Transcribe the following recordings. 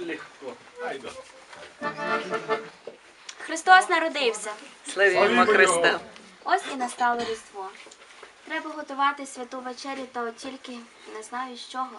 Легко. Христос народився. Славімо Христа. Ось і настало Різдво. Треба готувати святу вечерю, та от тільки не знаю з чого.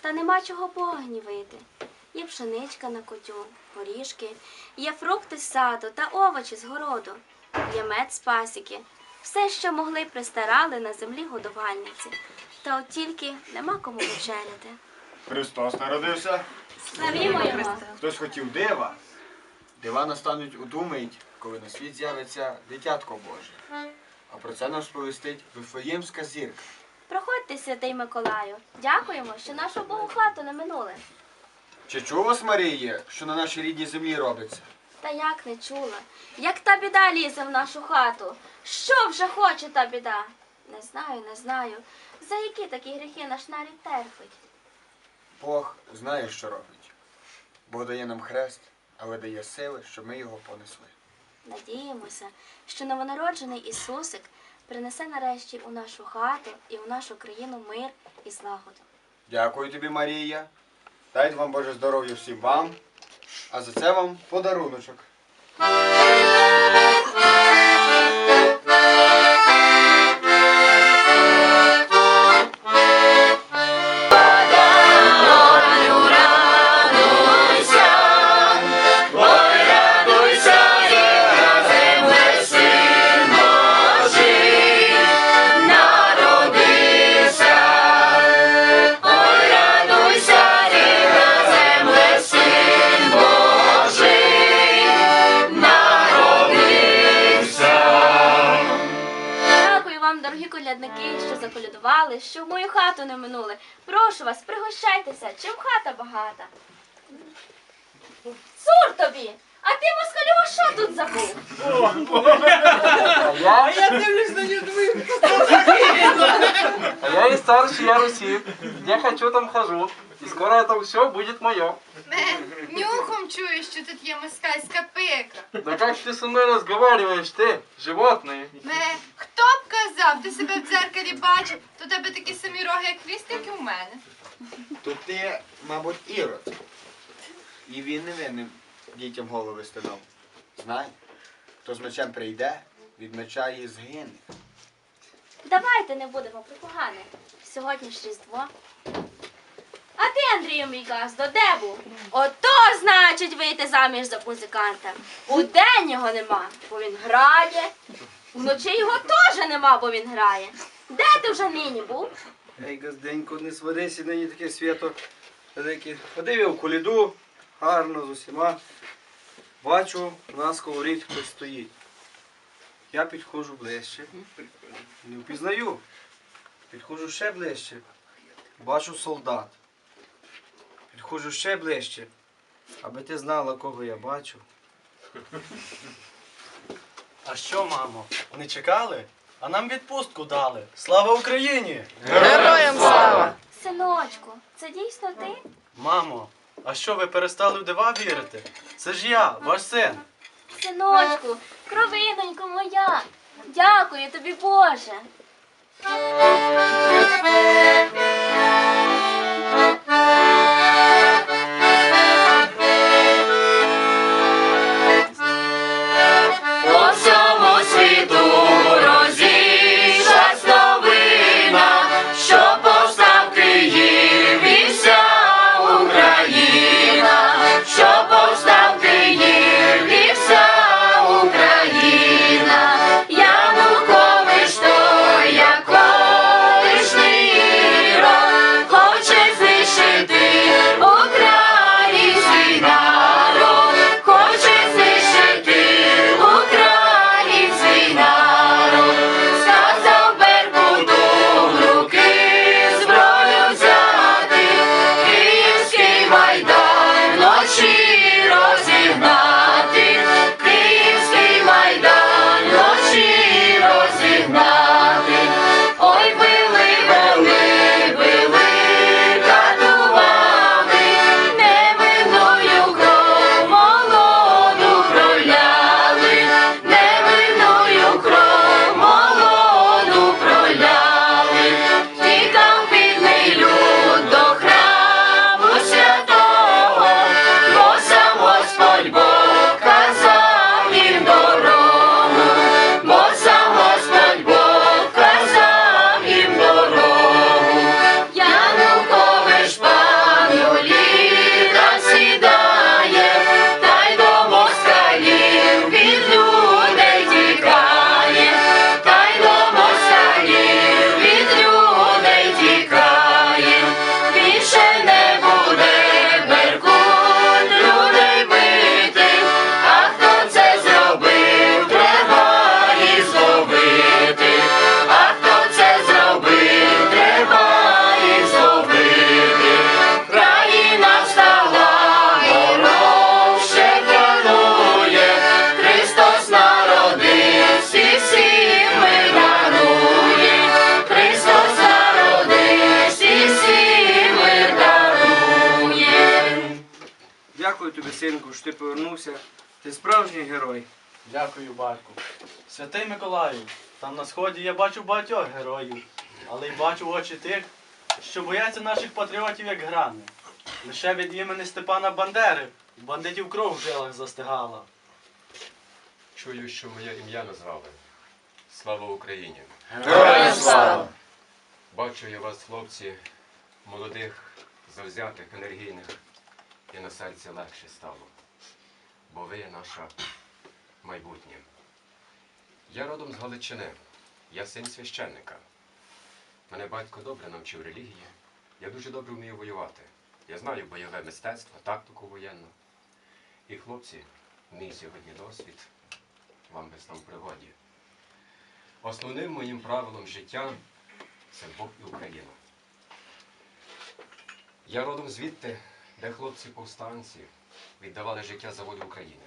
Та нема чого Бога гнівити. Є пшеничка на котю, горішки, є фрукти з саду та овочі з городу, є мед з пасіки. Все, що могли, пристарали на землі годувальниці. Та от тільки нема кому вечеряти. Христос народився. Славімо його! Хтось хотів дива. Дива настануть у ту мить, коли на світ з'явиться дитятко Боже. А про це нам сповістить Вифлеємська зірка. Проходьте, святий Миколаю. Дякуємо, що нашу Богу хату не минули. Чи чув вас, Марія, що на нашій рідній землі робиться? Та як не чула, як та біда лізе в нашу хату. Що вже хоче та біда? Не знаю, не знаю. За які такі гріхи наш нарід терпить? Бог знає, що робить. Бог дає нам хрест, але дає сили, щоб ми його понесли. Надіємося, що новонароджений Ісусик принесе нарешті у нашу хату і у нашу країну мир і злагоду. Дякую тобі, Марія. Дайте вам Боже здоров'я всім вам. А за це вам подаруночок. Заколядували, що в мою хату не минули. Прошу вас, пригощайтеся, чим хата багата. Цур тобі! А ти москалю, що тут забув? А я дивлюсь на Людмилу. А я и старший, я Руси. Где хочу, там хожу. И скоро это все будет мое. Ме, нюхом чую, що тут є москальська пика. Да как ты со мной разговариваешь, ты, животные? Ме, хто б казав, ти себе в дзеркалі бачив, то у тебе такі самі роги, як хвіст, як і у мене. Тут ти, мабуть, ірод. І він невинним дітям голови стинув. Знай, хто з мечем прийде, від меча і згине. Давайте не будемо про погане. Сьогодні ж Різдво. А ти, Андрію, мій газдо, де був? Ото значить вийти заміж за музиканта. Удень його нема, бо він грає. Вночі його теж нема, бо він грає. Де ти вже нині був? Ей, газденько, не сводися, нині таке свято велике. Ходив я в коліду, гарно з усіма. Бачу, у нас колорит хтось стоїть. Я підходжу ближче. Не впізнаю. Підходжу ще ближче. Бачу солдат. Підходжу ще ближче. Аби ти знала, кого я бачу. А що, мамо? Не чекали? А нам відпустку дали. Слава Україні! Героям слава! Синочку, це дійсно ти? Мамо, а що ви перестали в дива вірити? Це ж я, ваш син. Синочку, кровинонько моя. Дякую тобі, Боже. Синку, що ти повернувся. Ти справжній герой. Дякую, батьку. Святий Миколаю, там на сході я бачу багатьох героїв, але й бачу очі тих, що бояться наших патріотів як грани. Лише від імені Степана Бандери бандитів кров в жилах застигала. Чую, що моє ім'я назвали. Слава Україні! Героям слава! Бачу я вас, хлопці, молодих, завзятих, енергійних, і на серці легше стало. Бо ви є наше майбутнє. Я родом з Галичини, я син священника. Мене батько добре навчив релігії. Я дуже добре вмію воювати. Я знаю бойове мистецтво, тактику воєнну. І хлопці, мій сьогодні досвід вам без там в пригоді. Основним моїм правилом життя це Бог і Україна. Я родом звідти, де хлопці повстанці віддавали життя за волю України,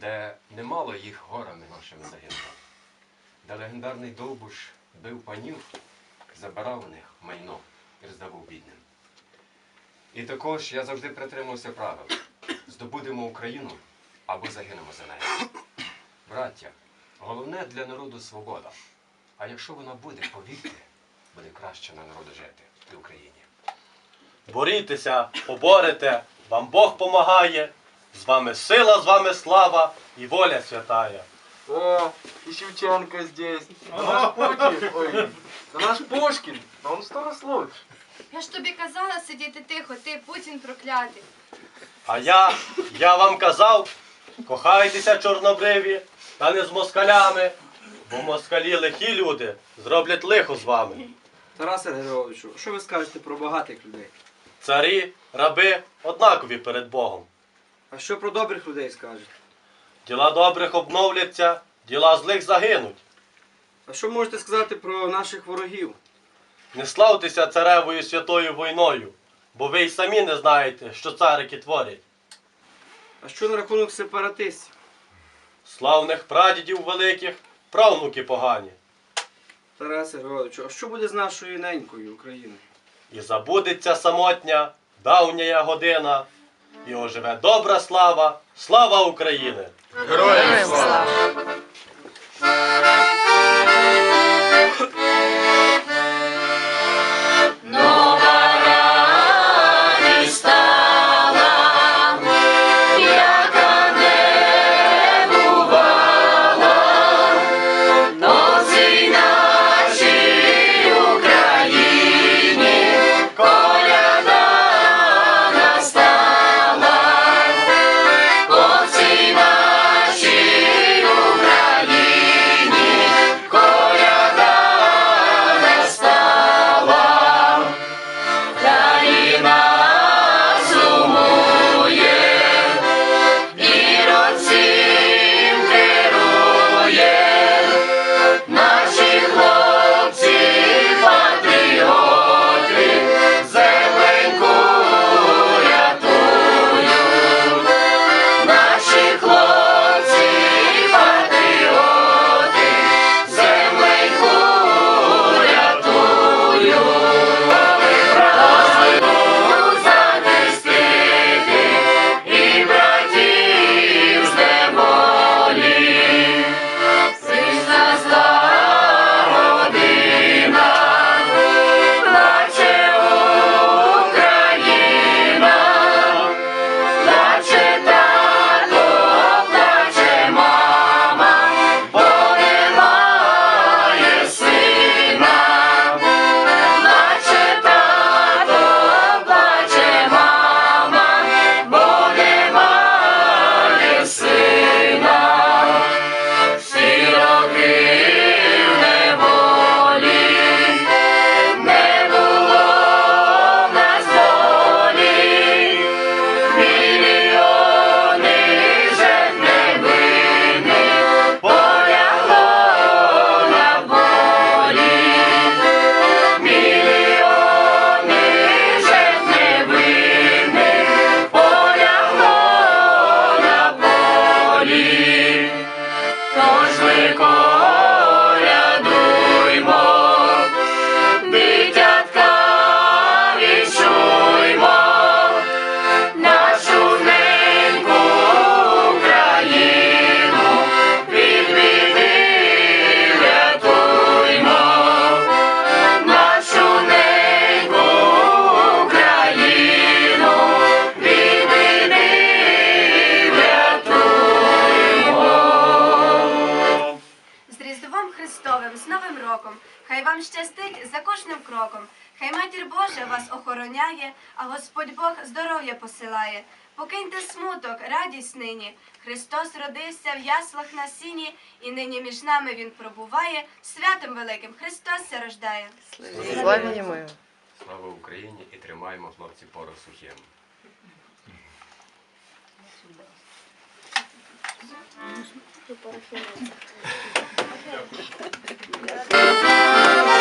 де немало їх горами нашими загинуло, де легендарний Довбуш бив панів, забирав у них майно і роздавав бідним. І також я завжди притримувався правил. Здобудемо Україну або загинемо за нею. Браття, головне для народу свобода. А якщо вона буде, повірте, буде краще на народу жити в Україні. Борітеся, поборете, вам Бог помагає. З вами сила, з вами слава і воля святая. О, и Шевченко здесь. Да наш Путин, ой, да наш Пушкин, да он сто раз лучше. Я ж тобі казала сидіти тихо, ти Путін проклятий. А я, я вам казав, кохайтеся чорнобриві, та не з москалями, бо москалі лихі люди зроблять лихо з вами. Тарасе Григоровичу, що ви скажете про багатих людей? Царі, раби однакові перед Богом. А що про добрих людей скажете? Діла добрих обновляться, діла злих загинуть. А що можете сказати про наших ворогів? Не славтеся царевою святою війною, бо ви й самі не знаєте, що царики творять. А що на рахунок сепаратистів? Славних прадідів великих, правнуки погані. Тарасе Григоровичу, а що буде з нашою ненькою Україною? І забудеться самотня, давня година, і оживе добра слава, слава України! Героям слава! покиньте смуток, радість нині. Христос родився в яслах на сіні, і нині між нами Він пробуває. Святом великим Христос ся рождає. Слава йому! Слава Україні і тримаємо хлопці порох сухим. Дякую.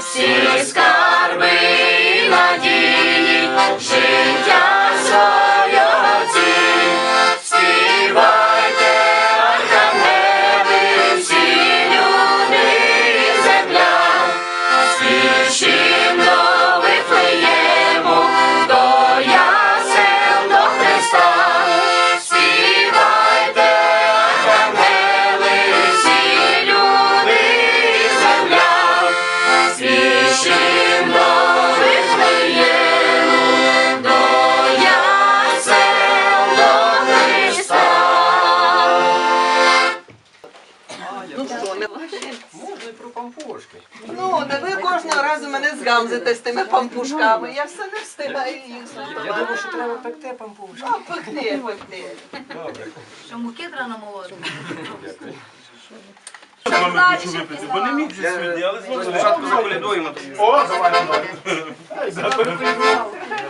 see. гамзите з тими пампушками. Я все не встигаю їх зготувати. Я думаю, що треба пекти пампушки. А, пекти, пекти. Добре. Що муки треба намолоти? Дякую. Бо не міг же сьогодні, але зловимо. О, завалимо.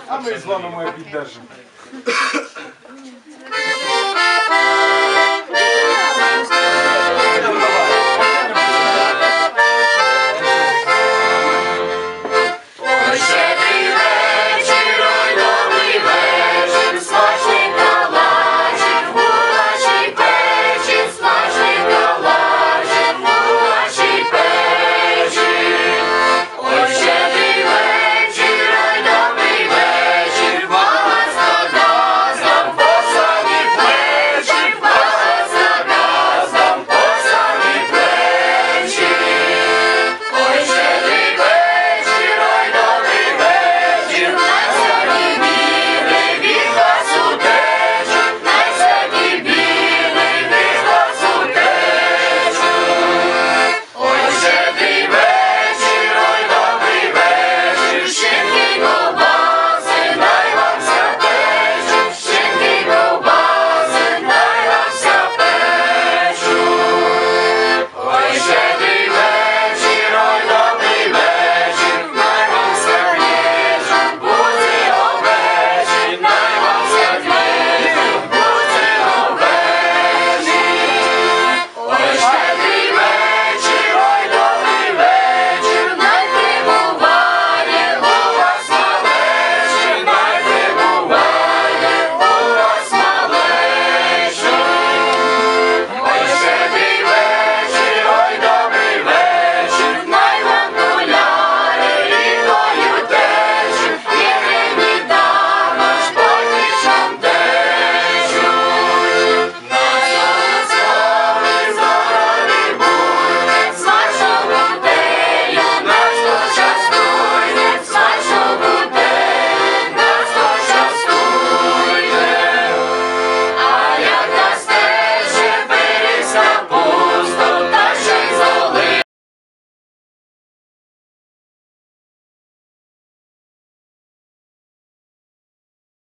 А ми з вами піддержимо.